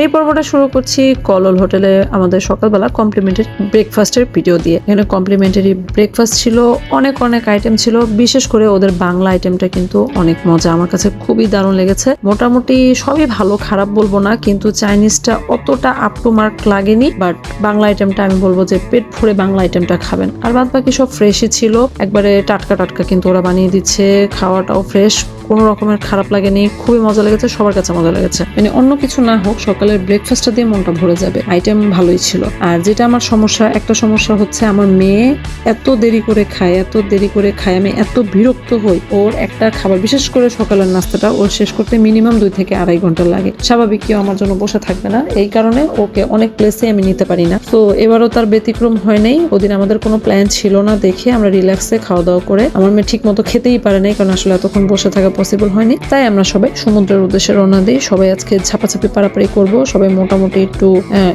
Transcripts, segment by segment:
এই পর্বটা শুরু করছি কলল হোটেলে আমাদের সকালবেলা কমপ্লিমেন্টারি ব্রেকফাস্টের ভিডিও দিয়ে। এখানে কমপ্লিমেন্টারি ব্রেকফাস্ট ছিল, অনেক অনেক আইটেম ছিল, বিশেষ করে ওদের বাংলা আইটেমটা কিন্তু অনেক মজা। আমার কাছে খুবই দারুণ লেগেছে। মোটামুটি সবই ভালো, খারাপ বলব না, কিন্তু চাইনিজটা অতটা আপ টু মার্ক লাগেনি। বাট বাংলা আইটেমটা আমি বলব যে পেট ভরে বাংলা আইটেমটা খাবেন। আর বাদ বাকি সব ফ্রেশই ছিল। একবারে টাটকা টাটকা কিন্তু ওরা বানিয়ে দিচ্ছে, খাওয়াটাও ফ্রেশ কোনো রকমের খারাপ লাগেনি, খুবই মজা লেগেছে, সবার কাছে মজা লেগেছে। মানে অন্য কিছু না হোক, সকালের ব্রেকফাস্টটা দিয়ে মনটা ভরে যাবে আইটেম ভালোই ছিল। আর যেটা আমার সমস্যা, একটা সমস্যা হচ্ছে আমার মেয়ে এত দেরি করে খায়, এত দেরি করে খায়, আমি এত বিরক্ত হই। ওর একটা খাবার, বিশেষ করে সকালের নাস্তাটা, ওর শেষ করতে মিনিমাম দুই থেকে আড়াই ঘণ্টা লাগে। স্বাভাবিক কেউ আমার জন্য বসে থাকবে না, এই কারণে ওকে অনেক প্লেসে আমি নিতে পারি না। তো এবারও তার ব্যতিক্রম হয় নাই, ওদিন আমাদের কোনো প্ল্যান ছিল না দেখে আমরা রিল্যাক্সে খাওয়া দাওয়া করে, আমার মেয়ে ঠিক মতো খেতেই পারে নাই, কারণ আসলে এতক্ষণ বসে থাকা পসিবল হয়নি। তাই আমরা সবাই সমুদ্রের উদ্দেশ্যে রওনা দিই। সবাই আজকে ঝাপাঝাপি পারাপারি করব। সবাই মোটামুটি একটু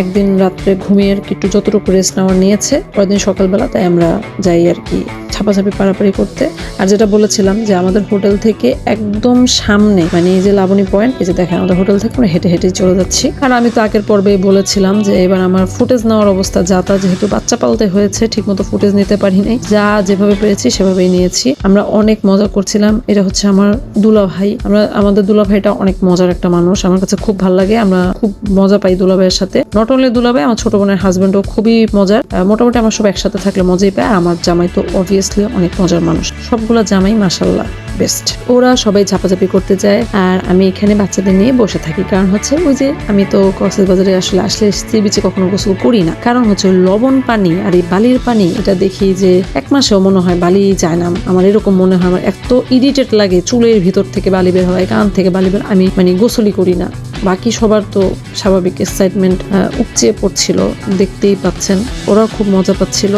একদিন রাত্রে ঘুমিয়ে আর কি একটু যতটুকু রেস্ট নেওয়ার নিয়েছে পরের দিন সকালবেলা তাই আমরা যাই আর কি ছাপাছাপি পারাপারি করতে। আর যেটা বলেছিলাম যে আমাদের হোটেল থেকে একদম সামনে মানে এই যে লাবণী পয়েন্ট এই যে দেখেন আমাদের হোটেল থেকে আমরা হেঁটে হেঁটে চলে যাচ্ছি। আর আমি তো আগের পর্বে বলেছিলাম যে এবার আমার ফুটেজ নেওয়ার অবস্থা যা তা, যেহেতু বাচ্চা পালতে হয়েছে, ঠিকমতো ফুটেজ নিতে পারি নাই যা যেভাবে পেরেছি সেভাবেই নিয়েছি। আমরা অনেক মজা করছিলাম। এটা হচ্ছে আমার দুলা ভাই আমরা, আমাদের দুলা ভাইটা অনেক মজার একটা মানুষ। আমার কাছে খুব ভালো লাগে, আমরা খুব মজা পাই দুলা ভাইয়ের সাথে। নট অনলি দুলা ভাই আমার ছোট বোনের হাজবেন্ডও খুবই মজার। মোটামুটি আমার সব একসাথে থাকলে মজাই পায় আমার জামাই তো অবভিয়াসলি অনেক মজার মানুষ। সবগুলা জামাই মাসাল্লাহ বেস্ট ওরা সবাই ঝাপাঝাপি করতে যায় আর আমি এখানে বাচ্চাদের নিয়ে বসে থাকি। কারণ হচ্ছে ওই যে আমি তো কক্সবাজারে আসলে আসলে সি বিচে কখনো গোসল করি না। কারণ হচ্ছে লবণ পানি আর এই বালির পানি, এটা দেখি যে এক মাসেও মনে হয় বালি যায় না। আমার এরকম মনে হয়, আমার এত ইরিটেট লাগে চুলের ভিতর থেকে বালি বের হয় কান থেকে বালি বের, আমি মানে গোসলই করি না। বাকি সবার তো স্বাভাবিক এক্সাইটমেন্ট উপচে পড়ছিল, দেখতেই পাচ্ছেন, ওরা খুব মজা পাচ্ছিল।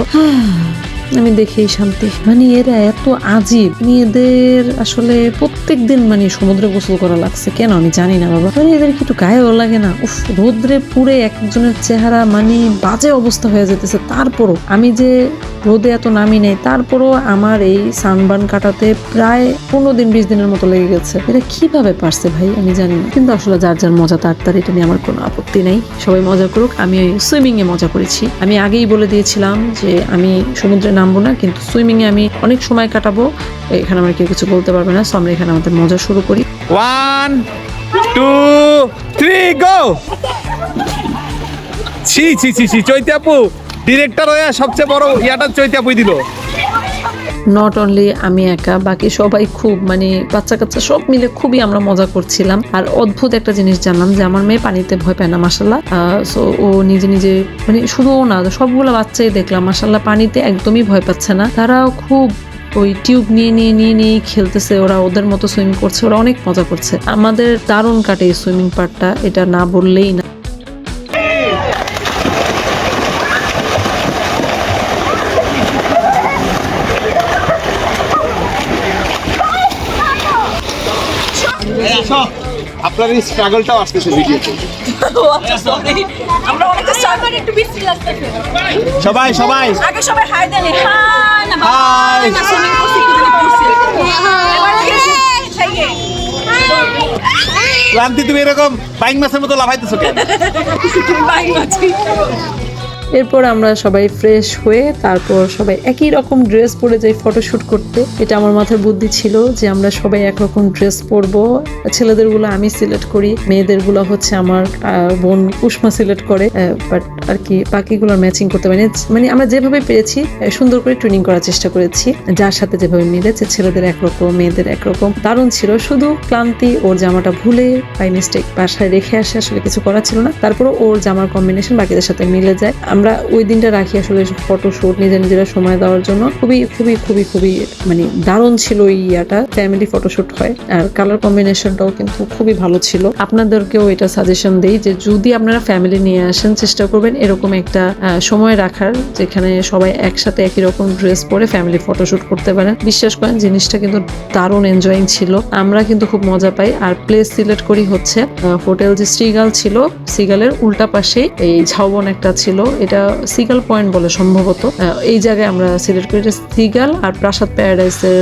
আমি দেখেই শান্তি। মানে এরা এত আজীব। মেয়েদের আসলে প্রত্যেক দিন মানে সমুদ্রে গোসল করা লাগছে। কেন? আমি জানি না বাবা। মানে এদের একটু গায়েও লাগে না? উফ, রোদ্রে পুড়ে একজনের চেহারা মানে বাজে অবস্থা হয়ে যেতেছে। তারপরও আমি যে রোদে এত নামি নেই, তারপরও আমার এই সানবার্ন কাটাতে প্রায় পনেরো দিন, বিশ দিনের মতো লেগে গেছে। এটা কীভাবে পারছে ভাই? আমি জানি না। কিন্তু আসলে যার যার মজা, তার তার, এটা নিয়ে আমার কোনো আপত্তি নেই। সবাই মজা করুক। আমি ওই সুইমিং এ মজা করেছি। আমি আগেই বলে দিয়েছিলাম যে আমি সমুদ্রে নামবো না, কিন্তু সুইমিংয়ে আমি অনেক সময় কাটাবো। এখানে আমার কেউ কিছু বলতে পারবে না সো আমরা এখানে আমাদের মজা শুরু করি। ওয়ান টু থ্রি গো ছি ছি ছি ছি চৈতাপু ডিরেক্টর হয়ে সবচেয়ে বড় ইয়াটা চৈতাপুই দিল। নট অনলি আমি একা, বাকি সবাই খুব মানে বাচ্চা কাচ্চা সব মিলে খুবই আমরা মজা করছিলাম। আর অদ্ভুত একটা জিনিস জানলাম যে আমার মেয়ে পানিতে ভয় পায় না মাসাল্লাহ সো ও নিজে নিজে মানে শুধু না, সবগুলো বাচ্চাই দেখলাম মাসাল্লাহ পানিতে একদমই ভয় পাচ্ছে না। তারাও খুব ওই টিউব নিয়ে নিয়ে নিয়ে নিয়ে খেলতেছে, ওরা ওদের মতো সুইমিং করছে, ওরা অনেক মজা করছে। আমাদের দারুণ কাটে এই সুইমিং পার্টটা, এটা না বললেই না। আপনার এই স্ট্রাগলটাও আসতেছে ভিডিওতে আমরা অনেকটা স্ট্রাগল একটু বেশি লাগতেছে সবাই সবাই আগে হাই দেন হাই না. না ক্লান্তি তুমি এরকম বাইং মাছের মতো লাফাইতেছো কেন বাই মাছি এরপর আমরা সবাই ফ্রেশ হয়ে তারপর সবাই একই রকম ড্রেস পরে যাই ফটোশ্যুট করতে। এটা আমার মাথায় বুদ্ধি ছিল যে আমরা সবাই একরকম ড্রেস পরবো। ছেলেদেরগুলো আমি সিলেক্ট করি, মেয়েদেরগুলো হচ্ছে আমার বোন উষ্মা সিলেক্ট করে বাট আর কি বাকিগুলো ম্যাচিং করতে পারি মানে আমরা যেভাবে পেরেছি সুন্দর করে ট্রেনিং করার চেষ্টা করেছি। যার সাথে যেভাবে মিলেছে, ছেলেদের একরকম, মেয়েদের একরকম। দারুণ ছিল, শুধু ক্লান্তি, ওর জামাটা ভুলে বাই মিস্টেক বাসায় রেখে আসে, আসলে কিছু করার ছিল না। তারপরে ওর জামার কম্বিনেশন বাকিদের সাথে মিলে যায়। আমরা ওই দিনটা রাখি আসলে ফটোশুট নিজের নিজেরা সময় দেওয়ার জন্য। খুবই খুবই খুবই খুবই মানে দারুণ ছিল এই ইয়াটা ফ্যামিলি ফটোশুট হয়। আর কালার কম্বিনেশনটাও কিন্তু খুবই ভালো ছিল। আপনাদেরকেও এটা সাজেশন দেই যে যদি আপনারা ফ্যামিলি নিয়ে আসেন, চেষ্টা করবেন এরকম একটা সময় রাখার, যেখানে সবাই একসাথে একই রকম ড্রেস পরে ফ্যামিলি ফটোশুট করতে পারেন বিশ্বাস করেন, জিনিসটা কিন্তু দারুণ এনজয়িং ছিল। আমরা কিন্তু খুব মজা পাই। আর প্লেস সিলেক্ট করি হচ্ছে হোটেল যে শ্রীগাল ছিল শ্রীগালের উল্টা পাশে এই ঝাউবন একটা ছিল। এটা সিগাল পয়েন্ট বলে সম্ভবত। এই জায়গায় আমরা সিলেক্ট করি, এটা সিগাল আর প্রাসাদ প্যারাডাইসের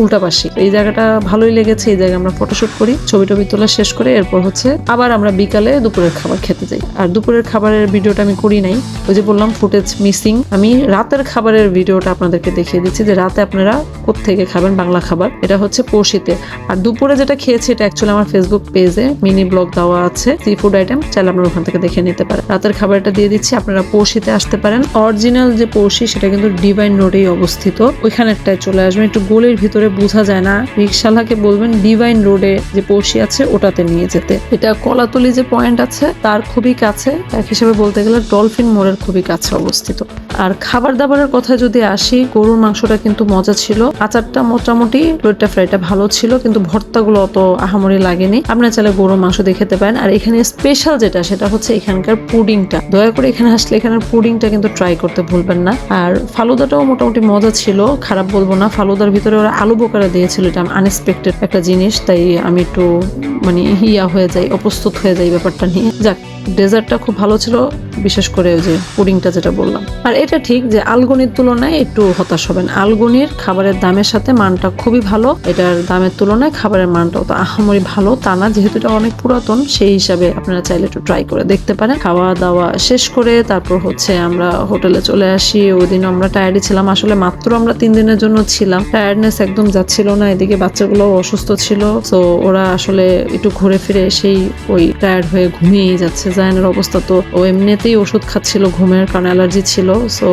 উল্টা পাশে। এই জায়গাটা ভালোই লেগেছে, এই জায়গায় আমরা ফটোশুট করি, ছবি টবি তোলা শেষ করে এরপর হচ্ছে আবার আমরা বিকালে দুপুরের খাবার খেতে যাই। আর দুপুরের খাবারের ভিডিওটা আমি করি নাই, ওই যে বললাম ফুটেজ মিসিং। আমি রাতের খাবারের ভিডিওটা আপনাদেরকে দেখিয়ে দিচ্ছি যে রাতে আপনারা কোত্থেকে খাবেন বাংলা খাবার, এটা হচ্ছে পড়শিতে আর দুপুরে যেটা খেয়েছি, এটা অ্যাকচুয়ালি আমার ফেসবুক পেজে মিনি ব্লগ দেওয়া আছে সি ফুড আইটেম চাইলে আপনারা ওখান থেকে দেখে নিতে পারেন। রাতের খাবারটা দিয়ে দিচ্ছি, আপনারা পড়শিতে আসতে পারেন। অরিজিনাল যে পড়শি, সেটা কিন্তু ডিভাইন রোডেই অবস্থিত। ওইখানেরটায় চলে আসবেন একটু গোলের ভিতরে বোঝা যায় না। রিক্সালাকে বলবেন ডিভাইন রোডে যে পড়শি আছে, ওটাতে নিয়ে যেতে। এটা কলাতলি যে পয়েন্ট আছে, তার খুবই কাছে। এক হিসেবে বলতে গেলে ডলফিন মোড়ের খুবই কাছে অবস্থিত। আর খাবার দাবারের কথা যদি আসি, গরুর মাংসটা কিন্তু মজা ছিল। আচারটা মোটামুটি লোটটা ফ্রাইটা ভালো ছিল, কিন্তু ভর্তাগুলো অত আহামরি লাগেনি। আপনারা চাইলে গরুর মাংস দিয়ে খেতে পারেন। আর এখানে স্পেশাল যেটা, সেটা হচ্ছে এখানকার পুডিংটা। দয়া করে এখানে আসলে এখানের পুডিংটা কিন্তু ট্রাই করতে ভুলবেন না। আর ফালুদাটাও মোটামুটি মজা ছিল, খারাপ বলব না। ফালুদার ভিতরে ওরা আলু বোকারা দিয়েছিল, এটা আনএক্সপেক্টেড একটা জিনিস, তাই আমি একটু মানে ইয়া হয়ে যাই, অপ্রস্তুত হয়ে যাই ব্যাপারটা নিয়ে। যাক ডেজার্টটা খুব ভালো ছিল। বিশেষ করে যে পুডিংটা যেটা বললাম। আর এটা ঠিক যে আলগনির তুলনায় একটু হতাশ হবেন। আলগনির খাবারের দামের সাথে মানটা খুবই ভালো। এটার দামের তুলনায় খাবারের মানটাও তো আহামরি ভালো। তা না, যেহেতু এটা অনেক পুরাতন, সেই হিসাবে আপনারা চাইলে একটু ট্রাই করে দেখতে পারেন। খাওয়া দাওয়া শেষ করে তারপর হচ্ছে আমরা হোটেলে চলে আসি। ওই দিন আমরা টায়ার্ডই ছিলাম। আসলে মাত্র আমরা তিন দিনের জন্য ছিলাম। টায়ার্ডনেস একদম যাচ্ছিল না। এদিকে বাচ্চাগুলো অসুস্থ ছিল। তো ওরা আসলে একটু ঘুরে ফিরে এসেই ওই টায়ার্ড হয়ে ঘুমিয়েই যাচ্ছে। জায়নের অবস্থা তো ও এমনিতেই ওষুধ খাচ্ছিল, ঘুমের কারণ অ্যালার্জি ছিল। সো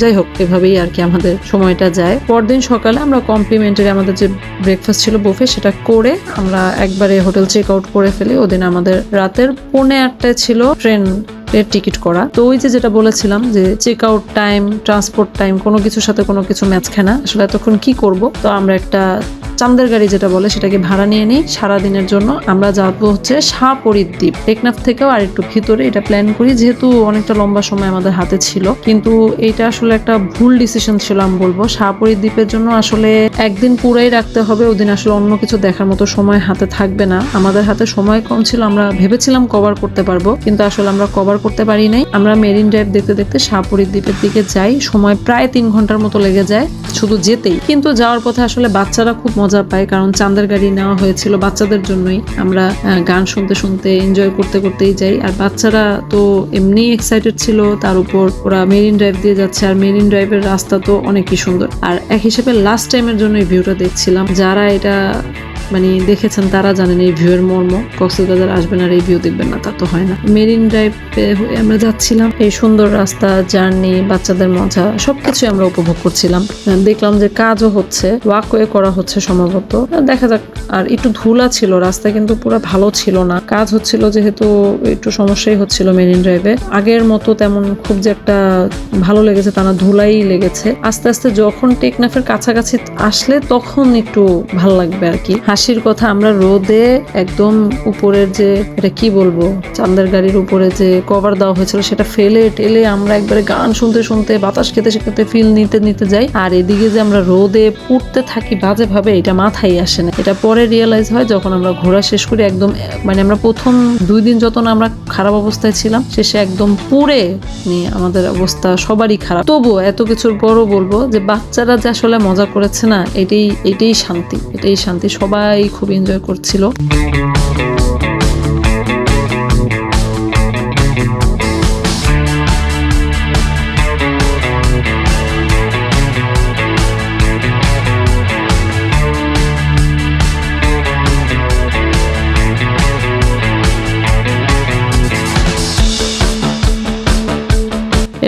যাই হোক, এভাবেই আর কি আমাদের সময়টা যায়। পরদিন সকালে আমরা কমপ্লিমেন্টারি আমাদের যে ব্রেকফাস্ট ছিল বুফে সেটা করে আমরা একবারে হোটেল চেক আউট করে ফেলি। ওদিন আমাদের রাতের পৌনে আটটায় ছিল ট্রেন এর টিকিট করা। তো ওই যে যেটা বলেছিলাম যে check out time transport time কোনো কিছুর সাথে কোনো কিছু ম্যাচ না আসলে এতক্ষণ কি করব? তো আমরা একটা চান্দের গাড়ি যেটা বলে সেটাকে ভাড়া নিয়ে নিই। সারাদিনের জন্য আমরা যাব হচ্ছে শাহপরীর দ্বীপ টেকনাফ থেকেও আর একটু ভিতরে এটা প্ল্যান করি, যেহেতু অনেকটা লম্বা সময় আমাদের হাতে ছিল। কিন্তু এটা আসলে একটা ভুল ডিসিশন ছিল আমি বলব। শাহপরীর দ্বীপের জন্য আসলে একদিন পুরাই রাখতে হবে, ওদিন আসলে অন্য কিছু দেখার মতো সময় হাতে থাকবে না। আমাদের হাতে সময় কম ছিল, আমরা ভেবেছিলাম কভার করতে পারব, কিন্তু আসলে আমরা কভার করতে পারি নাই। আমরা মেরিন ড্রাইভ দেখতে দেখতে শাহপুরীর দ্বীপের দিকে যাই, সময় প্রায় তিন ঘণ্টার মতো লেগে যায়, শুধু যেতেই। কিন্তু যাওয়ার পথে আসলে বাচ্চারা খুব মজা পায়, কারণ চান্দার গাড়ি নেওয়া হয়েছিল বাচ্চাদের জন্যই। আমরা গান শুনতে শুনতে এনজয় করতে করতেই যাই। আর বাচ্চারা তো এমনি এক্সাইটেড ছিল, তার উপর ওরা মেরিন ড্রাইভ দিয়ে যাচ্ছে। আর মেরিন ড্রাইভের রাস্তা তো অনেকই সুন্দর। আর এক হিসেবে লাস্ট টাইমের জন্য এই ভিউটা দেখছিলাম। যারা এটা মানে দেখেছেন তারা জানেন এই ভিউয়ের মর্ম। কক্সবাজার আসবেন আর এই ভিউ দেখবেন না, তা তো হয় না। মেরিন ড্রাইভে আমরা যাচ্ছিলাম। এই সুন্দর রাস্তা, জার্নি, বাচ্চাদের মজা সবকিছু আমরা উপভোগ করছিলাম। দেখলাম যে কাজও হচ্ছে, ওয়াকওয়ে করা হচ্ছে সম্ভবত। দেখা যাক, আর একটু ধুলা ছিল রাস্তা কিন্তু পুরো ভালো ছিল না। কাজ হচ্ছিল যেহেতু একটু সমস্যাই হচ্ছিল মেরিন ড্রাইভে আগের মতো তেমন খুব যে একটা ভালো লেগেছে তা না, ধুলাই লেগেছে। আস্তে আস্তে যখন টেকনাফের কাছাকাছি আসলে তখন একটু ভালো লাগবে আর কি। হাসির কথা আমরা রোদে একদম উপরের যে, এটা কি বলব, চান্দের গাড়ির উপরে যে কভার দেওয়া হয়েছিল, সেটা ফেলে টেলে আমরা একবারে গান শুনতে শুনতে, বাতাস খেতে খেতে ফিল নিতে নিতে যাই। আর এদিকে যে আমরা রোদে পুড়তে থাকি বাজে ভাবে এটা মাথায় আসে না। এটা পরে রিয়েলাইজ হয় যখন আমরা ঘোরা শেষ করি, একদম মানে আমরা প্রথম দুই দিন যত না আমরা খারাপ অবস্থায় ছিলাম, শেষে একদম পুড়ে নিয়ে আমাদের অবস্থা সবারই খারাপ। তবুও এত কিছুর পরও বলব যে, বাচ্চারা যে আসলে মজা করেছে না, এটাই এটাই শান্তি এটাই শান্তি। সবাই খুব এনজয় করছিল।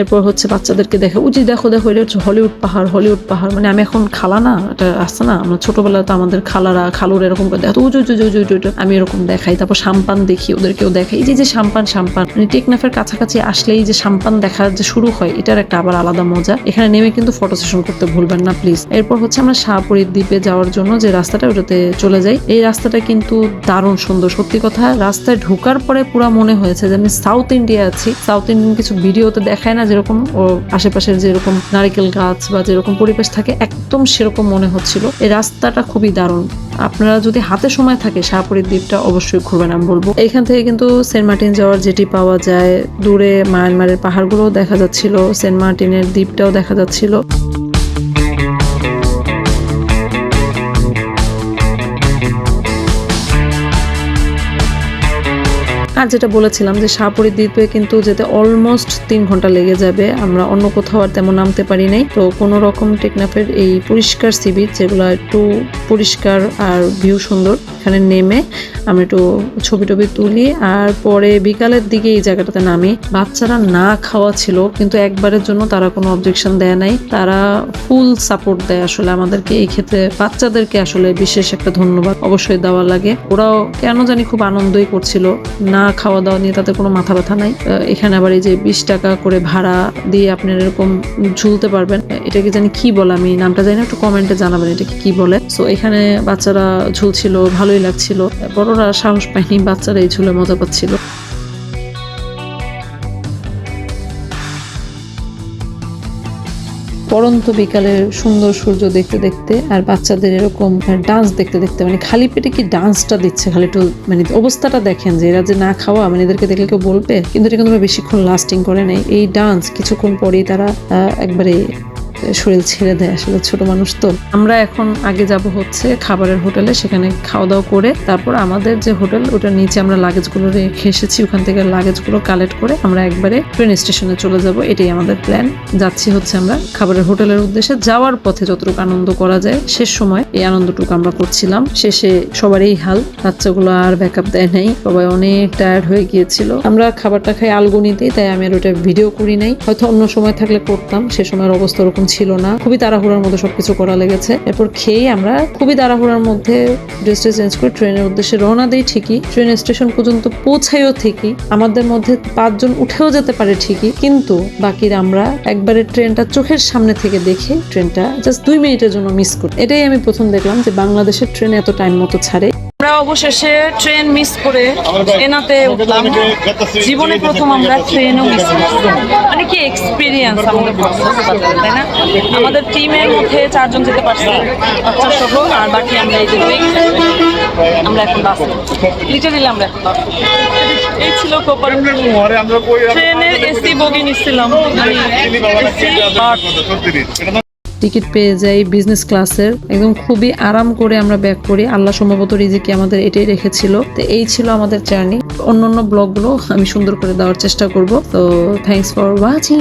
এরপর হচ্ছে বাচ্চাদেরকে দেখে উজি দেখো দেখো, এটা হচ্ছে হলিউড পাহাড় হলিউড পাহাড়। মানে আমি এখন খালা না, এটা আসছে না। আমরা ছোটবেলায় তো আমাদের খালারা, খালুর এরকম করে দেখো উজু উজু উজু উজু। আমি এরকম দেখাই। তারপর সাম্পান দেখি, ওদেরকেও দেখাই। এই যে যে সাম্পান সাম্পান মানে টেকনাফের কাছাকাছি আসলেই যে সাম্পান দেখা যে শুরু হয়, এটার একটা আবার আলাদা মজা। এখানে নেমে কিন্তু ফটো সেশন করতে ভুলবেন না প্লিজ এরপর হচ্ছে আমরা শাহপুরীর দ্বীপে যাওয়ার জন্য যে রাস্তাটা, ওটাতে চলে যাই। এই রাস্তাটা কিন্তু দারুণ সুন্দর, সত্যি কথা। রাস্তায় ঢোকার পরে পুরো মনে হয়েছে যে আমি সাউথ ইন্ডিয়া আছি। সাউথ ইন্ডিয়ান কিছু ভিডিওতে দেখায় না যে যেরকম, ও আশেপাশের যেরকম নারিকেল গাছ বা যেরকম পরিবেশ থাকে, একদম সেরকম মনে হচ্ছিল। এই রাস্তাটা খুবই দারুণ। আপনারা যদি হাতে সময় থাকে, শাহপুরীর দ্বীপটা অবশ্যই ঘুরবেন, আমি বলব। এখান থেকে কিন্তু সেন্ট মার্টিন যাওয়ার যেটি পাওয়া যায়, দূরে মায়ানমারের পাহাড়গুলোও দেখা যাচ্ছিল, সেন্ট মার্টিনের দ্বীপটাও দেখা যাচ্ছিল। আর যেটা বলেছিলাম যে শাহপুরী দ্বীপে কিন্তু যেতে অলমোস্ট তিন ঘণ্টা লেগে যাবে। আমরা অন্য কোথাও আর তেমন নামতে পারি নাই। তো কোনো রকম টেকনাফের এই পরিষ্কার সিবিচ যেগুলো একটু পরিষ্কার আর ভিউ সুন্দর, এখানে নেমে আমরা একটু ছবি টবি তুলি আর পরে বিকালের দিকে এই জায়গাটাতে নামি। বাচ্চারা না খাওয়া ছিল, কিন্তু একবারের জন্য তারা কোনো অবজেকশন দেয় নাই। তারা ফুল সাপোর্ট দেয় আসলে আমাদেরকে। এই ক্ষেত্রে বাচ্চাদেরকে আসলে বিশেষ একটা ধন্যবাদ অবশ্যই দেওয়া লাগে। ওরাও কেন জানি খুব আনন্দই করছিল। না খাওয়া দাওয়া নিয়ে তাদের কোনো মাথা ব্যথা নাই। এখানে আবার এই যে বিশ টাকা করে ভাড়া দিয়ে আপনি এরকম ঝুলতে পারবেন, এটাকে জানি কি বলে? আমি নামটা জানি একটু কমেন্টে জানাবেন এটাকে কি বলে? সো এখানে বাচ্চারা ঝুলছিল, ভালোই লাগছিল। বড়রা সাহস পায়নি, বাচ্চারা এই ঝুলে মজা পাচ্ছিল। পরন্ত বিকালের সুন্দর সূর্য দেখতে দেখতে আর বাচ্চাদের এরকম ডান্স দেখতে দেখতে মানে খালি পেটে কি ডান্সটা দিচ্ছে? খালি একটু মানে অবস্থাটা দেখেন যে এরা যে না খাওয়া মানে এদেরকে দেখলে কেউ বলবে? কিন্তু এটা কিন্তু বেশিক্ষণ লাস্টিং করে নেই। এই ডান্স কিছুক্ষণ পরেই তারা একবারে শরীর ছেড়ে দেয় আসলে ছোট মানুষ তো। আমরা এখন আগে যাব হচ্ছে খাবারের হোটেলে, সেখানে খাওয়া দাওয়া করে তারপর আমাদের যে হোটেল, ওটার নিচে আমরা লাগেজগুলো রেখে এসেছি, ওখান থেকে লাগেজগুলো কালেক্ট করে আমরা একবারে ট্রেন স্টেশনে চলে যাব। এটাই আমাদের প্ল্যান যাচ্ছি হচ্ছে আমরা খাবারের হোটেলের উদ্দেশ্যে। যাওয়ার পথে যতটুকু আনন্দ করা যায়, শেষ সময় এই আনন্দটুকু আমরা করছিলাম। শেষে সবারই হাল, বাচ্চাগুলো আর ব্যাকআপ দেয় নাই, সবাই অনেক টায়ার্ড হয়ে গিয়েছিল। আমরা খাবারটা খাই আলগুনিতেই, তাই আমি আর ওটা ভিডিও করি নাই। হয়তো অন্য সময় থাকলে করতাম, সে সময়ের অবস্থা ওরকম ছিল না। খুবই তাড়াহুড়ার মধ্যে সবকিছু করা লেগেছে। এরপর খেয়ে আমরা খুবই তাড়াহুড়ার মধ্যে ড্রেসটা চেঞ্জ করে ট্রেনের উদ্দেশ্যে রওনা দিই ঠিকই। ট্রেন স্টেশন পর্যন্ত পৌঁছাইও ঠিকই। আমাদের মধ্যে পাঁচজন উঠেও যেতে পারে ঠিকই। কিন্তু বাকিরা আমরা একবারে ট্রেনটা চোখের সামনে থেকে দেখে ট্রেনটা জাস্ট দুই মিনিটের জন্য মিস করি। এটাই আমি প্রথম দেখলাম যে বাংলাদেশের ট্রেন এত টাইম মতো ছাড়ে। অবশেষে ট্রেন মিস করে এনাতে উঠলাম। জীবনে প্রথম আমরা ট্রেনও মিস মানে কি এক্সপিরিয়েন্স আমাদের তাই না? আমাদের টিমের মধ্যে চারজন যেতে পারছে বাচ্চা সহ আর বাকি আমরা এই যে আমরা এখন বাসে লিটারেলি আমরা এখন বাসে এই ছিল কোপার ট্রেনের এসি বগি নিচ্ছিলাম। টিকিট পেয়ে যাই বিজনেস ক্লাসের একদম খুবই আরাম করে আমরা ব্যাক করি। আল্লাহ সম্ভবত রিজিকে আমাদের এটাই রেখেছিল। তো এই ছিল আমাদের জার্নি অন্য অন্য ব্লগগুলো আমি সুন্দর করে দেওয়ার চেষ্টা করব। তো থ্যাংকস ফর ওয়াচিং